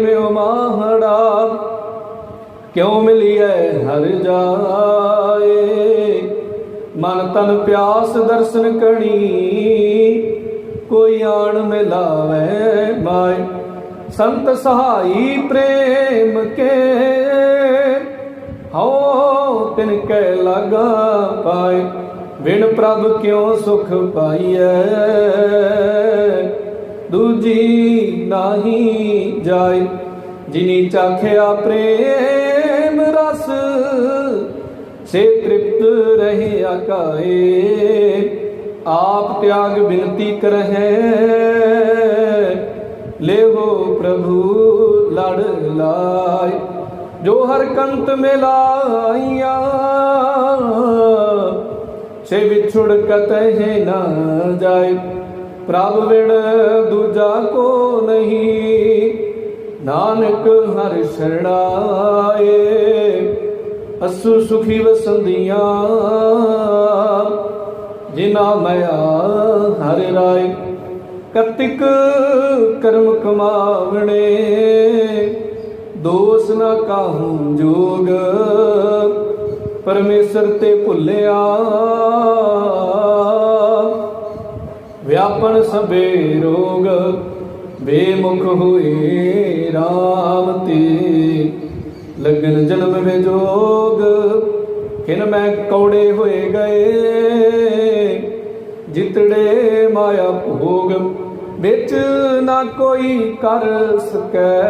ਮਿਉ ਮਾਹੜਾ, ਕਿਉ ਮਿਲਿਐ ਹਰ ਜਾਏ? ਮਨ ਤਨ ਪਿਆਸ ਦਰਸ਼ਨ ਕਣੀ ਕੋਈ ਆਣ ਮਿਲਾਵੇ ਮਾਏ? ਸੰਤ ਸਹਾਈ ਪ੍ਰੇਮ ਕੇ, ਹਉ ਤਿਨ ਕੈ ਲਗਾ ਪਾਏ? ਬਿਨ ਪ੍ਰਭ ਕਿਉ ਸੁਖ ਪਾਈਐ? ਦੂਜੀ ਨਾਹੀ ਜਾਏ, ਜਿਨੀ ਚਾਖਿਆ ਪ੍ਰੇਮ ਰਸ, ਸੇ ਤ੍ਰਿਪਤ ਰਹੇ ਆਕਾਏ ਆਪ ਤਿਆਗ ਬਿਨਤੀ ਕਰਹਿ, ਲੇਹੋ ਪ੍ਰਭੂ ਲੜ ਲਾਇ ਜੋ ਹਰ ਕੰਤ ਮਿਲਾਈਆ, ਸੇ ਵਿਛੁੜ ਕਤਹਿ ਨਾ ਜਾਏ। ਪ੍ਰਭ ਵਿਣ ਦੂਜਾ ਕੋ ਨਹੀਂ, ਨਾਨਕ ਹਰਿ ਸ਼ਰਣਾਏ। ਅਸੂ ਸੁਖੀ ਵਸੰਦੀਆਂ ਜਿਨਾ ਮਇਆ ਹਰਿ ਰਾਏ। ਕਤਿਕ ਕਰਮ ਕਮਾਵਣੇ, ਦੋਸ ਨਾ ਕਾਹੂ ਜੋਗ। ਪਰਮੇਸ਼ਰ ਤੇ ਭੁੱਲਿਆ ਵਿਆਪਨ ਸਭੇ ਰੋਗ, ਬੇਮੁਖ ਹੋਏ RAM ਤੇ। ਲਗਨ ਜਨਮ ਵਿਜੋਗ ਕਿਨ ਮੈਂ ਕੌੜੇ ਹੋਏ ਗਏ। ਜਿਤੜੇ ਮਾਇਆ ਭੋਗ, ਵਿੱਚ ਨਾ ਕੋਈ ਕਰ ਸਕੈ।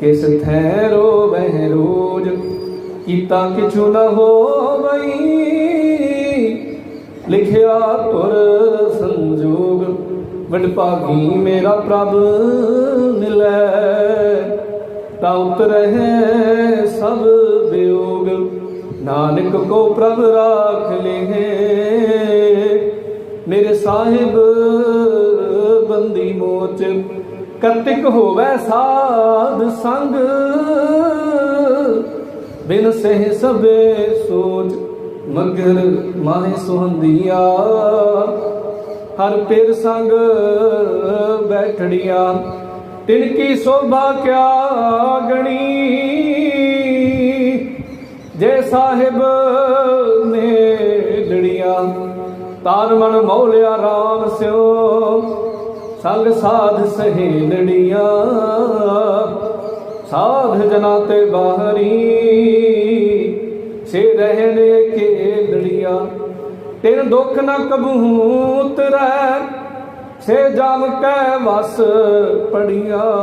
ਕਿਸ ਥੈ ਰੋਵਹਿ ਰੋਜ, ਕੀਤਾ ਕਿਛੂ ਨ ਹੋਵਈ ਲਿਖਿਆ ਤੁਰ ਵਡ ਭਾਗੀ ਮੇਰਾ ਪ੍ਰਭ ਮਿਲੈ, ਤਾ ਉਤਰਹਿ ਸਭ ਵਿਯੋਗ। ਨਾਨਕ ਕੋ ਪ੍ਰਭ ਰਾਖ ਲਿਹੇ, ਮੇਰੇ ਸਾਹਿਬ ਬੰਦੀ ਮੋਚ। ਕਤਿਕ ਹੋਵੇ ਸਾਧ ਸੰਗ, ਬਿਨ ਸਹਿ ਸਭੇ ਸੋਚ। ਮਗਰ ਮਾਹੇ ਸੁਹੰਦੀਆ ਹਰ ਪੇਰ ਸੰਗ ਬੈਠੜੀਆਂ ਤਿਨ ਕੀ ਸੋਭਾ ਕਿਆ ਗਣੀ। ਜੇ ਸਾਹਿਬ ਨੇ ਲੜੀਆਂ ਤਾਨ ਮਨ ਮੌਲਿਆ RAM ਸਿਓ। ਸੰਗ ਸਾਧ ਸਹੇਲੜੀਆਂ ਸਾਧ ਜਨਾ ਤੇ ਬਾਹਰੀ। ਸੇ ਰਹਿਨੇ ਕੇ ਤਿਨ ਦੁੱਖ ਨ ਕਬਹੂ ਉਤਰੈ ਸੇ ਜਮ ਕੈ ਵਸ ਪੜੀਆਂ।